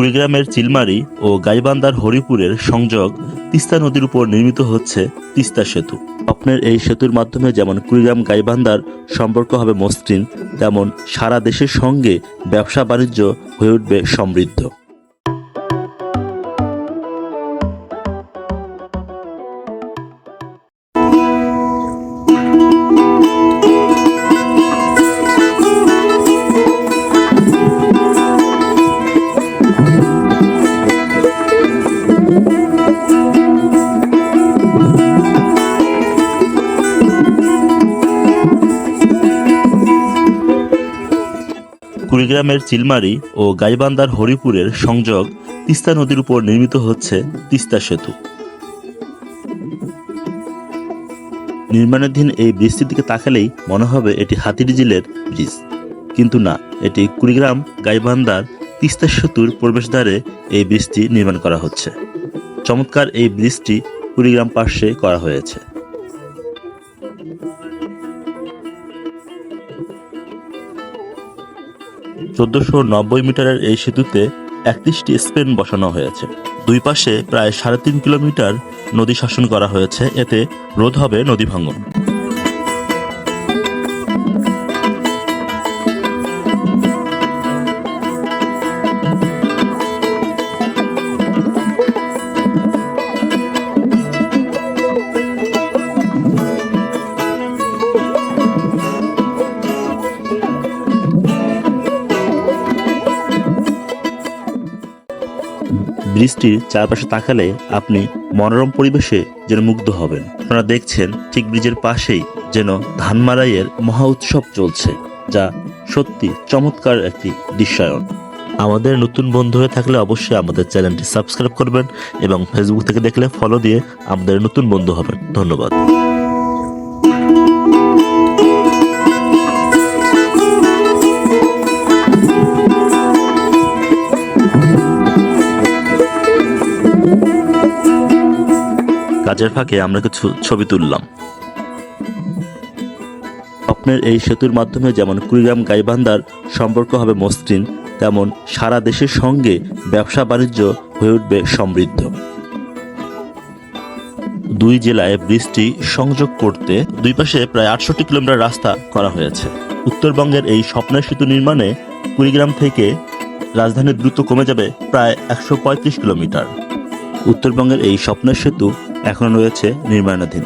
কুড়িগ্রামের চিলমারি ও গাইবান্ধার হরিপুরের সংযোগ তিস্তা নদীর উপর নির্মিত হচ্ছে তিস্তা সেতু। স্বপ্নের এই সেতুর মাধ্যমে যেমন কুড়িগ্রাম গাইবান্ধার সম্পর্ক হবে মসৃণ, তেমন সারা দেশের সঙ্গে ব্যবসা বাণিজ্য হয়ে উঠবে সমৃদ্ধ। কুড়িগ্রামের চিলমারি ও গাইবান্দার হরিপুরের সংযোগ তিস্তা নদীর উপর নির্মিত হচ্ছে তিস্তা সেতু। নির্মাণাধীন এই ব্রিজটির দিকে তাকালেই মনে হবে এটি হাতিরঝিলের ব্রিজ। কিন্তু না, এটি কুড়িগ্রাম গাইবান্দার তিস্তা সেতুর প্রবেশদ্বারে এই ব্রিজটি নির্মাণ করা হচ্ছে। চমৎকার এই ব্রিজটি কুড়িগ্রাম পার্শ্বে করা হয়েছে। চোদ্দশো নব্বই মিটারের এই সেতুতে একত্রিশটি স্পেন বসানো হয়েছে। দুই পাশে প্রায় সাড়ে তিন কিলোমিটার নদী শাসন করা হয়েছে। এতে রোধ হবে নদী ভাঙন। ব্রিজটির চারপাশে তাকালে আপনি মনোরম পরিবেশে যেন মুগ্ধ হবেন। আপনারা দেখছেন ঠিক ব্রিজের পাশেই যেন ধানমারাইয়ের মহা উৎসব চলছে, যা সত্যি চমৎকার একটি দৃশ্যায়ন। আমাদের নতুন বন্ধু হয়ে থাকলে অবশ্যই আমাদের চ্যানেলটি সাবস্ক্রাইব করবেন এবং ফেসবুক থেকে দেখলে ফলো দিয়ে আমাদের নতুন বন্ধু হবেন। ধন্যবাদ। কাজের ফাঁকে আমরা কিছু ছবি তুললাম। স্বপ্নের এই সেতুর মাধ্যমে যেমন কুড়িগ্রাম গাইবান্ধার সম্পর্ক হবে মসৃণ, তেমন সারা দেশের সঙ্গে ব্যবসা বাণিজ্য হয়ে উঠবে সমৃদ্ধ। দুই জেলায় ব্রিজটি সংযোগ করতে দুই পাশে প্রায় আটষট্টি কিলোমিটার রাস্তা করা হয়েছে। উত্তরবঙ্গের এই স্বপ্নের সেতু নির্মাণে কুড়িগ্রাম থেকে রাজধানীর দ্রুত কমে যাবে প্রায় একশো পঁয়ত্রিশ কিলোমিটার। উত্তরবঙ্গের এই স্বপ্নের সেতু এখনও রয়েছে নির্মাণাধীন।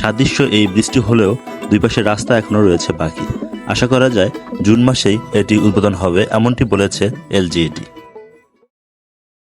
সাদৃশ্য এই বৃষ্টি হলেও দুই পাশের রাস্তা এখনও রয়েছে বাকি। আশা করা যায় জুন মাসেই এটি উদ্বোধন হবে, এমনটি বলেছে এলজিইটি।